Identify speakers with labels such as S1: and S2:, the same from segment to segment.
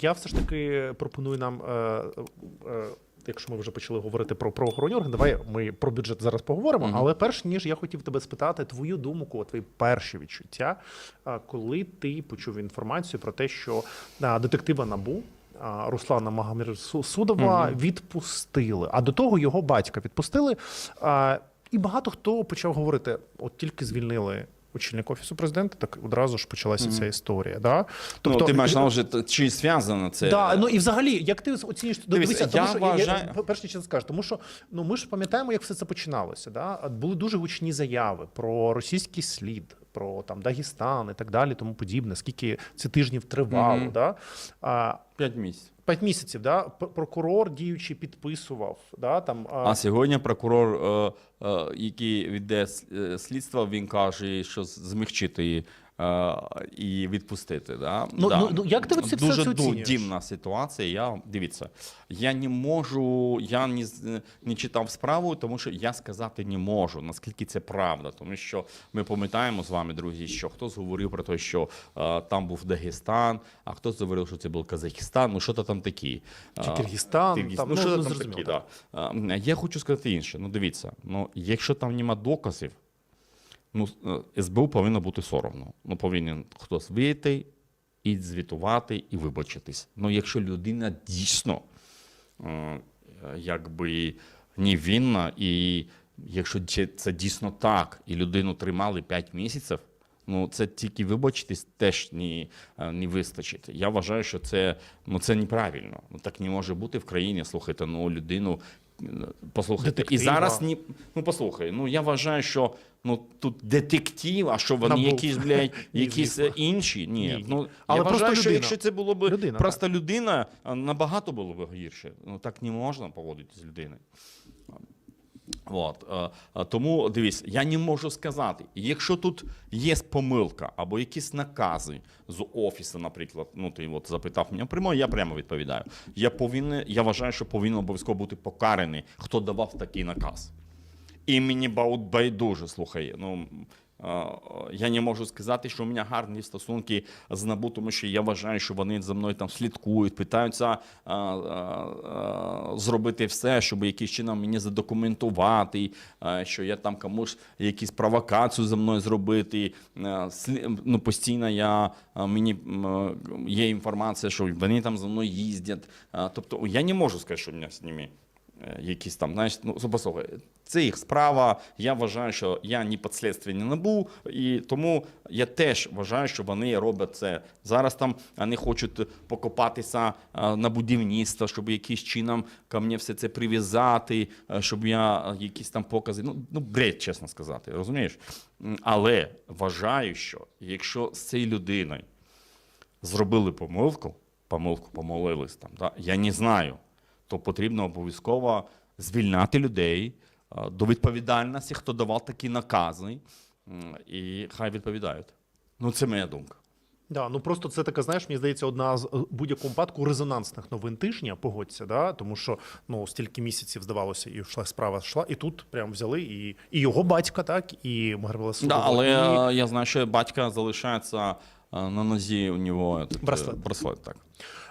S1: Я все ж таки пропоную нам. Е, е, Якщо ми вже почали говорити про правоохоронні органи, давай ми про бюджет зараз поговоримо.
S2: Мгм.
S1: Але перш ніж я хотів тебе спитати твою думку, твої перші відчуття, а, коли ти почув інформацію про те, що а, детектива набу а, Руслана Магомедсудова
S2: Мгм.
S1: відпустили. А до того його батька відпустили. А, І багато хто почав говорити: от тільки звільнили. Очільник офісу президента, так одразу ж почалася ця історія. Да?
S2: Тобто, ну, ти маєш на увазі, чи зв'язано це?
S1: Да, ну і взагалі, як ти оцінюєш ну,
S2: Дивись,
S1: дивися,
S2: я
S1: тому що я,
S2: вважаю-
S1: я, перш ніж скажу, тому що ну ми ж пам'ятаємо, як все це починалося. Да? Були дуже гучні заяви про російський слід, про там Дагестан і так далі, тому подібне. Скільки це тижнів тривало,
S2: Мгм.
S1: да? а,
S2: П'ять місяців.
S1: П'ять місяців, да? Прокурор діючи підписував. Да? Там, а,
S2: сьогодні прокурор, е, е, який відде е, слідство, він каже, що змягчити і відпустити. Да?
S1: Ну,
S2: да.
S1: ну, ну, як ти це все
S2: Дуже
S1: оцінюєш?
S2: дивна ситуація. Я дивіться, я не можу, я не, не читав справу, тому що я сказати не можу, наскільки це правда. Тому що ми пам'ятаємо з вами, друзі, що хтось говорив про те, що е, там був Дагестан, а хтось говорив, що це був Казахстан, ну що то там такі.
S1: Чи
S2: Е,
S1: Киргизстан,
S2: Киргиз-
S1: там,
S2: ну,
S1: ну,
S2: що
S1: ну,
S2: там такі,
S1: так.
S2: да. А, Я хочу сказати інше. Ну, дивіться, ну, якщо там нема доказів, ну, е, СБУ повинно бути соромно. Ну, повинен хтось вийти і звітувати, і вибачитись. Ну, якщо людина дійсно е, якби невинна, і якщо це- дійсно так, і людину тримали 5 місяців, ну це тільки вибачитись теж не, не вистачить. Я вважаю, що це, ну, це неправильно. Ну, так не може бути в країні. Слухайте, ну людину. Послухайте,
S1: Детектива.
S2: і зараз ні. Ну послухай, ну я вважаю, що ну тут детектив, а що вони
S1: Набув.
S2: якісь, блядь, якісь інші. Ні,
S1: Ні.
S2: ну
S1: Але
S2: я вважаю, що
S1: людина.
S2: якщо це було б
S1: Людина,
S2: просто людина, набагато було б гірше. Ну так не можна поводитися з людиною. От, е, е, тому дивись, я не можу сказати, якщо тут є помилка або якісь накази з офісу, наприклад, ну ти от запитав мене прямо, я прямо відповідаю. Я повинен, я вважаю, що повинен обов'язково бути покараний, хто давав такий наказ. І мені бау- байдуже, слухай. Ну я не можу сказати, що у мене гарні стосунки з НАБУ, тому що я вважаю, що вони за мною там слідкують, питаються зробити все, щоб якийсь чином мені задокументувати, що я там комусь якісь провокацію за мною зробити. Ну, постійно я, мені є інформація, що вони там за мною їздять. Тобто я не можу сказати, що у мене з ними е, якісь там, знаєш, ну послухай, це їх справа. Я вважаю, що я ні підслідстві не набув, і тому я теж вважаю, що вони роблять це. Зараз там вони хочуть покопатися е, на будівництво, щоб якийсь чином ко мені все це прив'язати, е, щоб я е, якісь там покази. Ну, ну бред, чесно сказати, розумієш? Але вважаю, що якщо з цією людиною зробили помилку, помилку помолились там, да? я не знаю, то потрібно обов'язково звільняти людей до відповідальності, хто давав такі накази, і хай відповідають. Ну, це моя думка.
S1: Да, ну просто це така, знаєш, мені здається, одна з е, будь-якому випадку резонансних новин тижня, погодься, да? тому що ну стільки місяців здавалося, і йшла справа йшла, і тут прям взяли і, і його батька, так, і Маргавела
S2: Да, але
S1: і...
S2: я знаю, що батька залишається е, на нозі у нього е,
S1: Браслет.
S2: браслет так.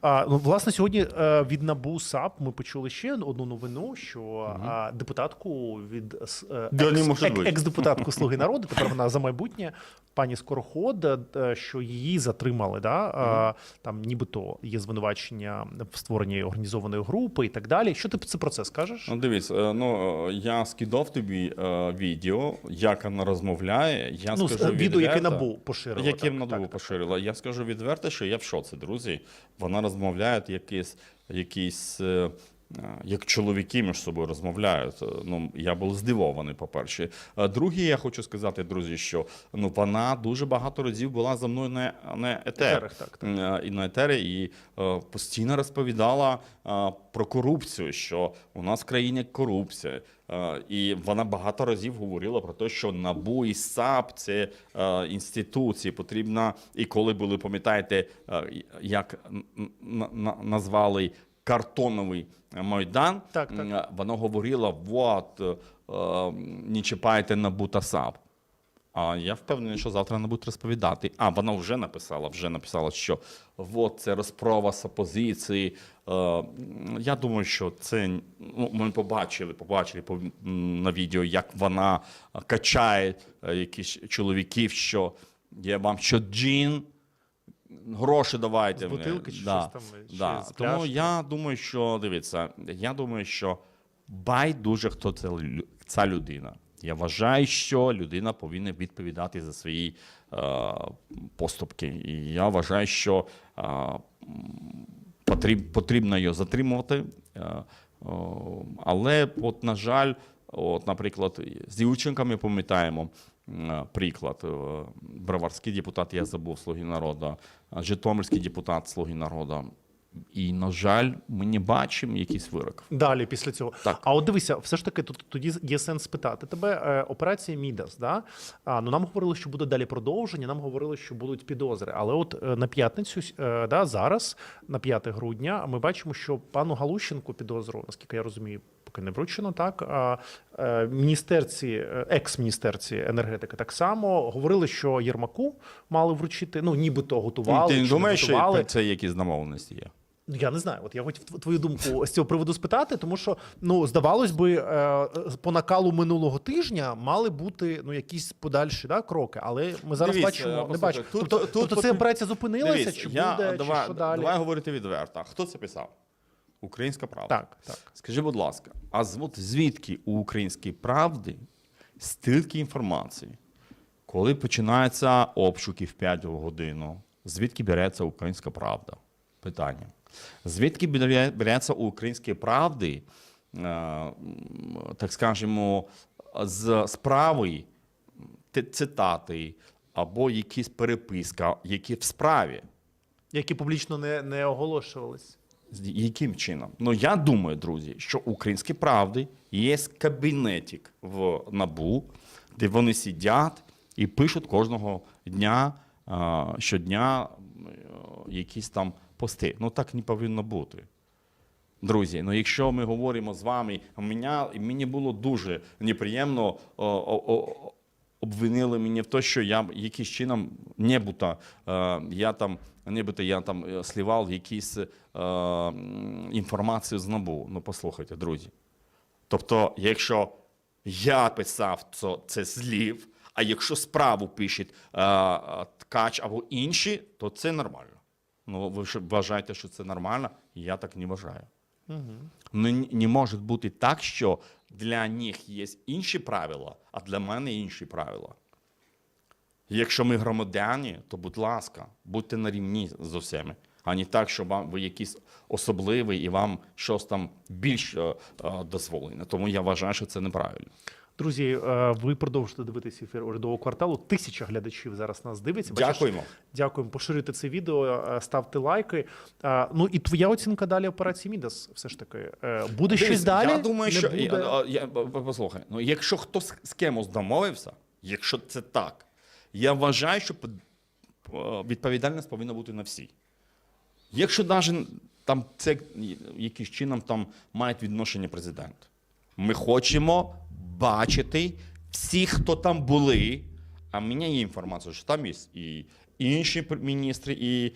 S1: А, ну, власне, сьогодні е, від НАБУ САП ми почули ще одну новину, що а, депутатку від е,
S2: Да, не
S1: екс, екс-депутатку Слуги народу, тепер вона за майбутнє, пані Скороход, е, що її затримали. Да? А, там нібито є звинувачення в створенні організованої групи і так далі. Що ти це про це скажеш?
S2: Ну, дивись, е, ну е, я скидав тобі е, відео, як вона розмовляє. Я
S1: ну,
S2: скажу
S1: відео, яке НАБУ поширило.
S2: Яке
S1: так,
S2: НАБУ
S1: так, так.
S2: поширила. Я скажу відверто, що я в шоці, друзі. Вона розмовляє якісь, якісь е, як чоловіки між собою розмовляють. Е, Ну, я був здивований, по-перше. А Друге, я хочу сказати, друзі, що ну, вона дуже багато разів була за мною на, на етер.
S1: Етерах, так, так.
S2: Е, і на етері, і е, постійно розповідала е, про корупцію, що у нас в країні корупція. Е, і вона багато разів говорила про те, що НАБУ і САП це е, інституції. Потрібно, і коли були, пам'ятаєте, е, як назвали картоновий майдан,
S1: Так, так.
S2: е, вона говорила: вот, е, е, не чіпайте НАБУ та САП. А я впевнений, що завтра вона буде розповідати. А вона вже написала, вже написала, що от це розправа з опозиції. Е, я думаю, що це ну, ми побачили, побачили по, на відео, як вона е, качає е, якісь чоловіків, що я вам що джин, гроші давайте.
S1: З бутилки чи
S2: да,
S1: щось там, чи
S2: да.
S1: з
S2: Тому я думаю, що дивіться, я думаю, що байдуже, хто це ця людина. Я вважаю, що людина повинна відповідати за свої е, поступки. І я вважаю, що е, потріб, потрібно його затримувати. Е, о, але, от, на жаль, от, наприклад, з Юченка ми пам'ятаємо м, приклад. Е, Броварський депутат, я забув Слуги народу, Житомирський депутат Слуги народу. І, на жаль, ми не бачимо якийсь вирок.
S1: Далі після цього.
S2: Так.
S1: А от дивися, все ж таки, тут тоді є сенс спитати тебе. Е, операція Мідас, да? А, ну нам говорили, що буде далі продовження. Нам говорили, що будуть підозри. Але от е, на п'ятницю, е, да, зараз, на 5 грудня, ми бачимо, що пану Галущенку підозру, наскільки я розумію, поки не вручено, так е, міністерці, е, екс-міністерці енергетики так само говорили, що Єрмаку мали вручити. Ну нібито готували.
S2: Ти
S1: чи
S2: не думаєш, що це якісь домовленості є?
S1: Ну, я не знаю. От я хотів твою думку з цього приводу спитати, тому що ну здавалось би, е, по накалу минулого тижня мали бути ну якісь подальші да, кроки, але ми зараз
S2: Дивіться,
S1: бачимо, не бачимо.
S2: тут-
S1: тобто,
S2: тут
S1: тобто це операція зупинилася,
S2: Дивись,
S1: чи
S2: я,
S1: буде,
S2: давай,
S1: що далі?
S2: давай говорити відверто. Хто це писав? Українська правда.
S1: Так, так.
S2: Скажи, будь ласка, а от звідки у українській правді стільки інформації? Коли починаються обшуки в 5 годину, звідки береться українська правда? Питання. Звідки береться у української правди, е, так скажемо, з справи цитати або якісь переписка, які в справі?
S1: Які публічно не, не оголошувались.
S2: Яким чином? Ну я думаю, друзі, що у українській правди є кабінетик в набу, де вони сидять і пишуть кожного дня, щодня е, якісь там пости. Ну так не повинно бути. Друзі, ну якщо ми говоримо з вами, мені було дуже неприємно обвинили мене в те, що я якийсь чином нібито е, я там нібито я там е, слівав якісь е, інформацію з НАБУ. Ну послухайте, друзі. Тобто, якщо я писав це, це злів, а якщо справу пише ткач або інші, то це нормально. Ну, ви ж вважаєте, що це нормально? Я так не вважаю. Ну, н- не може бути так, що для них є інші правила, а для мене інші правила. Якщо ми громадяни, то будь ласка, будьте на рівні з усіми, а не так, що вам ви якийсь особливий і вам щось там більш е, е, дозволено. Тому я вважаю, що це неправильно.
S1: Друзі, е, ви продовжуєте дивитися ефір урядового кварталу. Тисяча глядачів зараз нас дивиться. Бачиш,
S2: Дякуємо.
S1: Дякуємо. Поширюйте це відео, е, ставте лайки. Е, Ну і твоя оцінка далі операції Мідас, все ж таки. Буде щось
S2: Дивись,
S1: далі?
S2: Я думаю, що
S1: буде?
S2: я, я, послухай, ну якщо хтось з кимось домовився, якщо це так, я вважаю, що відповідальність повинна бути на всі. Якщо навіть там це якимось чином там має відношення президент, ми хочемо бачити всіх, хто там були. А в мене є інформація, що там є і інші міністри, і е,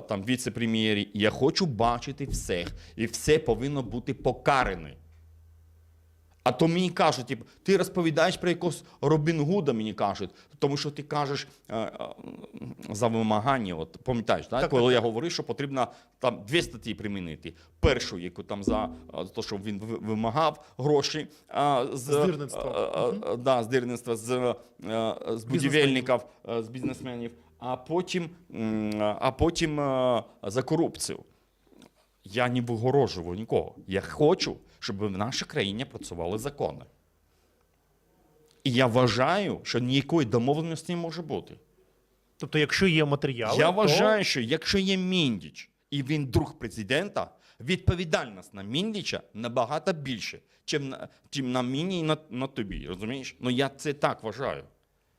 S2: там віце-прем'єрі. Я хочу бачити всіх, і все повинно бути покаране. А то мені кажуть, типу, ти розповідаєш про якогось Робін Гуда, мені кажуть, тому що ти кажеш е, е, за вимагання. От пам'ятаєш, да?
S1: Так,
S2: коли
S1: так,
S2: я говорив, що потрібно там дві статті примінити. Першу, яку там за е, те, що він вимагав гроші з
S1: Здирництва.
S2: е, да, з, е, з будівельників, е, з бізнесменів, а потім, а потім за корупцію. Я не вигорожував нікого. Я хочу, щоб в нашій країні працювали закони. І я вважаю, що ніякої домовленості не може бути.
S1: Тобто, якщо є матеріали,
S2: Я
S1: то...
S2: вважаю, що якщо є Міндіч і він друг президента, відповідальність на Міндіча набагато більше, чим на, чим на мені і на, на тобі. Розумієш? Ну я це так вважаю.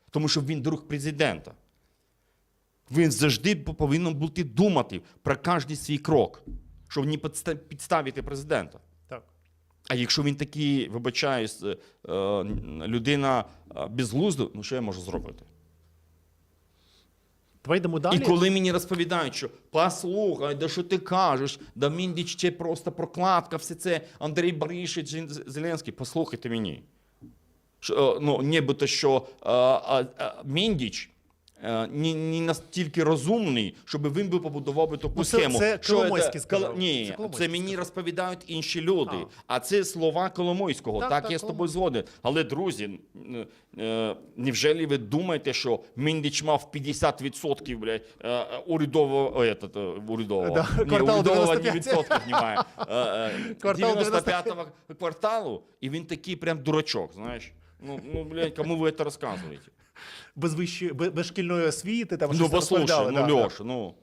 S2: Тому що він друг президента. Він завжди повинен бути думати про кожен свій крок, щоб не підставити президента.
S1: Так.
S2: А якщо він такий, вибачаюсь, е, людина е, безглузду, ну що я можу зробити?
S1: Йдемо далі.
S2: І коли мені розповідають, що послухай, да що ти кажеш, да Міндіч це просто прокладка, все це Андрій Борисович Зеленський, послухайте мені. Що, е, ну, нібито, що е, е, е, Міндіч не, не настільки розумний, щоб він би побудував би таку
S1: Ну, це-
S2: схему.
S1: це
S2: що
S1: Коломойський
S2: це-
S1: сказав.
S2: Ні,
S1: Це
S2: це, мені
S1: сказав.
S2: розповідають інші люди.
S1: А.
S2: А, це слова Коломойського.
S1: Так,
S2: Так,
S1: так,
S2: я з тобою
S1: Коломойський.
S2: згоден. Але, друзі, е, е, невже ви думаєте, що Міндіч мав 50% блядь, е, е, урядового, е, е, урядового,
S1: Да,
S2: Ні,
S1: квартал
S2: урядового
S1: 95.
S2: ні відсотків немає. Е, е, 95-го кварталу, і він такий прям дурачок, знаєш. Ну, ну блядь, кому ви це розказуєте?
S1: Без, вищої, без, без шкільної освіти. Там
S2: Ну,
S1: щось
S2: послухай,
S1: розповідали,
S2: ну,
S1: да,
S2: Льош, ну.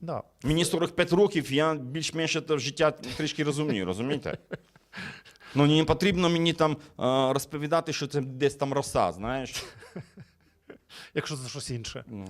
S1: Да.
S2: Мені 45 років, я більш-менш це життя трішки розумію, розумієте? Ну, не потрібно мені там е, розповідати, що це десь там роса, знаєш.
S1: Якщо це щось інше.
S2: Ну.